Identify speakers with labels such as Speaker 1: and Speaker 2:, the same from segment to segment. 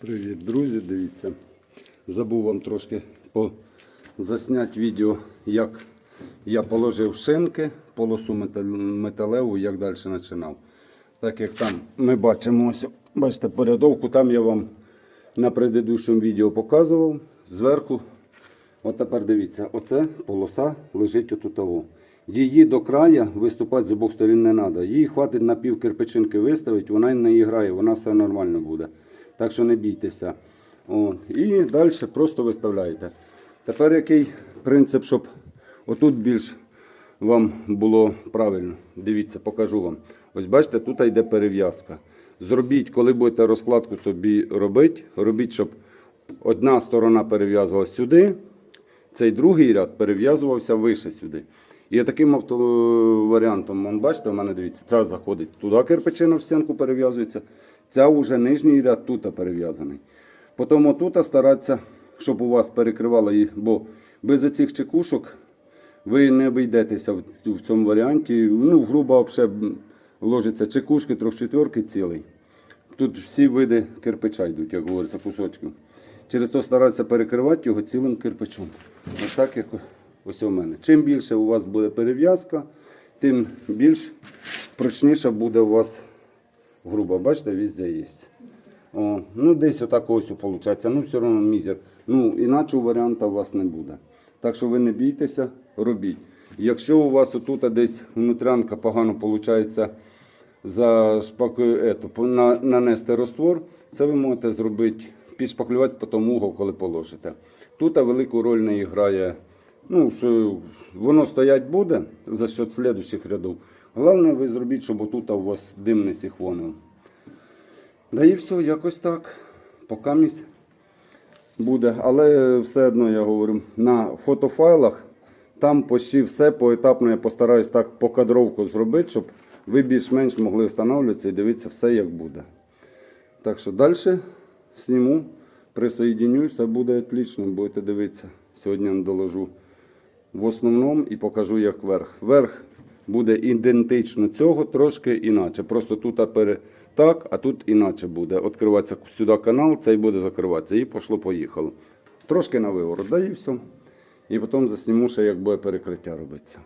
Speaker 1: Привіт, друзі! Дивіться. Забув вам трошки засняти відео, як я положив шинки, полосу метал- металеву, як далі починав. Так як там ми бачимо, ось, бачите, порядовку, там я вам на предыдущому відео показував. Зверху, от тепер дивіться, оце полоса лежить отут. Її до краю виступати з обох сторін не треба. Їй хватить на пів кирпичинки виставити, вона не грає, вона все нормально буде. Так що не бійтеся. От. І далі просто виставляєте. Тепер який принцип, щоб отут більш вам було правильно. Дивіться, покажу вам. Ось бачите, тут йде перев'язка. Зробіть, коли будете розкладку собі робити, робіть, щоб одна сторона перев'язувалася сюди, цей другий ряд перев'язувався вище сюди. І таким авто варіантом, бачите, у мене дивіться, ця заходить туди кирпичина в стінку перев'язується, ця вже нижній ряд тут перев'язаний. Потім отут старатися, щоб у вас перекривало їх, бо без оцих чекушок ви не обійдетеся в, в цьому варіанті. Ну, грубо взагалі ложиться чекушки, трьохчетверки цілий. Тут всі види кирпича йдуть, як говориться, кусочків. Через то старатися перекривати його цілим кирпичом. Ось так, як ось у мене. Чим більше у вас буде перев'язка, тим більш прочніша буде у вас грубо. Бачите, везде є. О, ну, десь отак ось виходить. Ну, все одно мізер. Ну, інакшого варіанту у вас не буде. Так що ви не бійтеся, робіть. Якщо у вас отут десь внутрянка погано виходить за шпакою, ето, на, нанести раствор, це ви можете зробити, підшпаклювати по тому угол, коли положите. Тут велику роль не грає, ну, що воно стоять буде за счет слідуючих рядів. Головне, ви зробіть, щоб отут у вас дим не сіхвонив. Да і все, якось так. Поки місць буде. Але все одно я говорю, на фотофайлах там почти все поетапно я постараюсь так по кадровку зробити, щоб ви більш-менш могли встановлюватися і дивитися все, як буде. Так що далі сніму, присоединю, все буде отлично, будете дивитися. Сьогодні доложу в основному і покажу, як верх. Верх буде ідентично цього, трошки інакше. Просто тут пере... так, а тут інакше буде. Відкриватися сюди канал, цей буде закриватися. І пошло-поїхало. Трошки на виворот, да і все. І потім засніму ще, як буде перекриття робитися.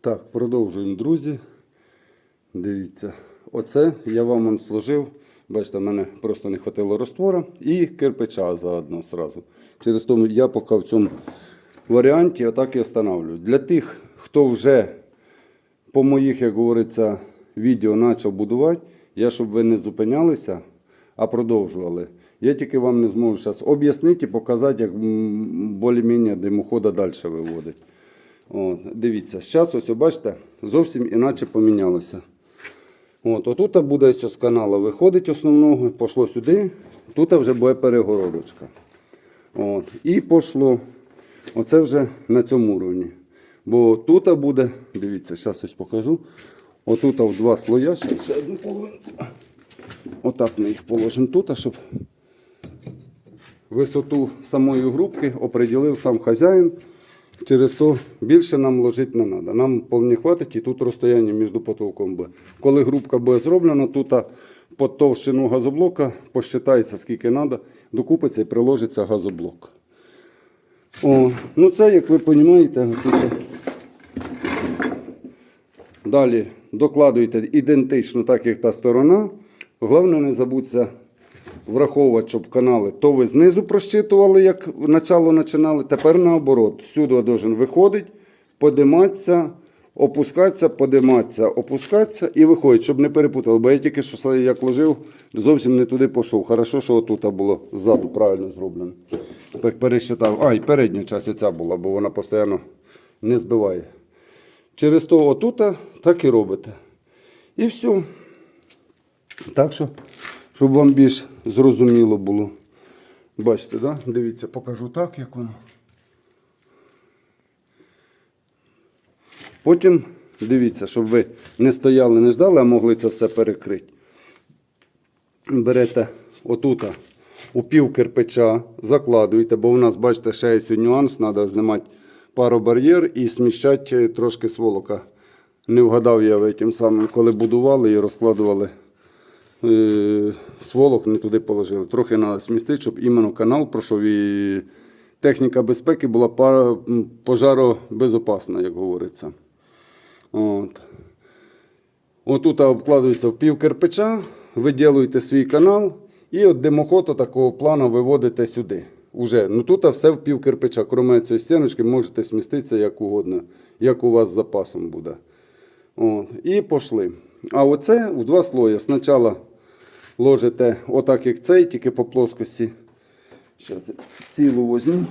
Speaker 1: Так, продовжуємо, друзі. Дивіться, оце я вам он сложив. Бачите, в мене просто не хватило раствора і кирпича заодно сразу. Через тому я поки в цьому варіанті отак і встановлюю. Для тих, хто вже по моїх, як говориться, відео почав будувати, я щоб ви не зупинялися, а продовжували. Я тільки вам не зможу зараз об'яснити і показати, як більш-менш димохода далі виводить. От, дивіться, зараз ось бачите, зовсім іначе помінялося. От, отут буде ось з каналу виходить основного, пішло сюди, тут вже буде перегородочка. От, і пішло. Оце вже на цьому уровні. Бо тут буде, дивіться, зараз ось покажу. Отут в два слоя, зараз ще одну половинку. Отак ми їх положимо тут, щоб висоту самої грубки оприділив сам хазяїн. Через то більше нам ложити не треба. Нам повні хватить і тут розстояння між потолком буде. Коли грубка буде зроблена, тут по товщину газоблока посчитається скільки треба, докупиться і приложиться газоблок. О, ну це, як ви розумієте, тут Далі докладуєте ідентично, так як та сторона. Головне, не забудьте враховувати, щоб канали то ви знизу просчитували, як начало починали. Тепер наоборот. Сюди должен виходить, подиматися, опускатися, подиматися, опускатися і виходить, щоб не перепутали. Бо я тільки що як ложив, зовсім не туди пішов. Хорошо, що отут було ззаду правильно зроблено. Так пересчитав. А, і передня частина ця була, бо вона постійно не збиває. Через то отута так і робите. І все. Так що, щоб вам більш зрозуміло було. Бачите, да? дивіться, покажу так, як воно. Потім дивіться, щоб ви не стояли, не ждали, а могли це все перекрити. Берете отута у пів кирпича, закладуєте, бо у нас, бачите, ще є нюанс, треба знімати паробар'єр і сміщати трошки сволока Не вгадав я ви тим самим, коли будували і розкладували сволок, не туди положили. Трохи треба смістити, щоб іменно канал пройшов і техніка безпеки була пожаробезопасна, як говориться. От. Отут обкладується в пів кирпича, ви ділуєте свій канал і от димоход такого плану виводите сюди. Уже. Ну тут все в пів кирпича. Крім цієї стіночки, можете сміститися як угодно, як у вас з запасом буде. От. І пішли. А оце в два слої. Спочатку ложите отак, як цей, тільки по плоскості. Зараз цілу возьму.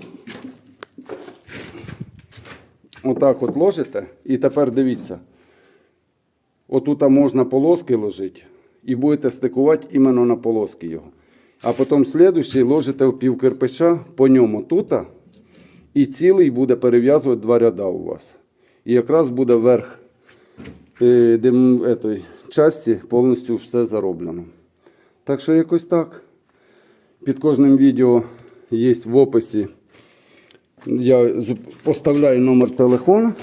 Speaker 1: Отак от ложите. І тепер дивіться. Отут можна полоски ложити і будете стикувати іменно на полоски його. А потім слідуючий ложите в пів кирпича по ньому тут, і цілий буде перев'язувати два ряда у вас. І якраз буде верх е, етої, часті повністю все зароблено. Так що якось так. Під кожним відео є в описі. Я поставляю номер телефону.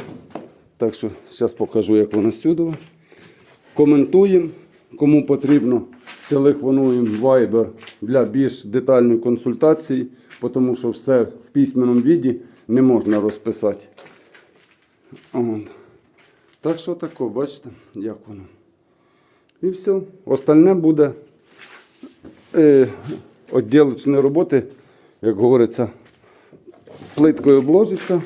Speaker 1: Так що зараз покажу, як воно сюди. Коментуємо. Кому потрібно, телефонуємо Viber для більш детальної консультації, тому що все в письменному віді не можна розписати. От. Так що тако, бачите, як воно. І все. Остальне буде відділочні роботи, як говориться, плиткою обложиться.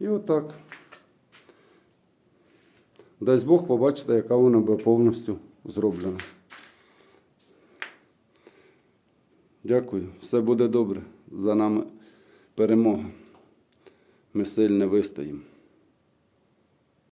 Speaker 1: І отак. Дасть Бог побачите, яка вона буде повністю зроблена. Дякую. Все буде добре. За нами перемога. Ми сильно вистоїмо.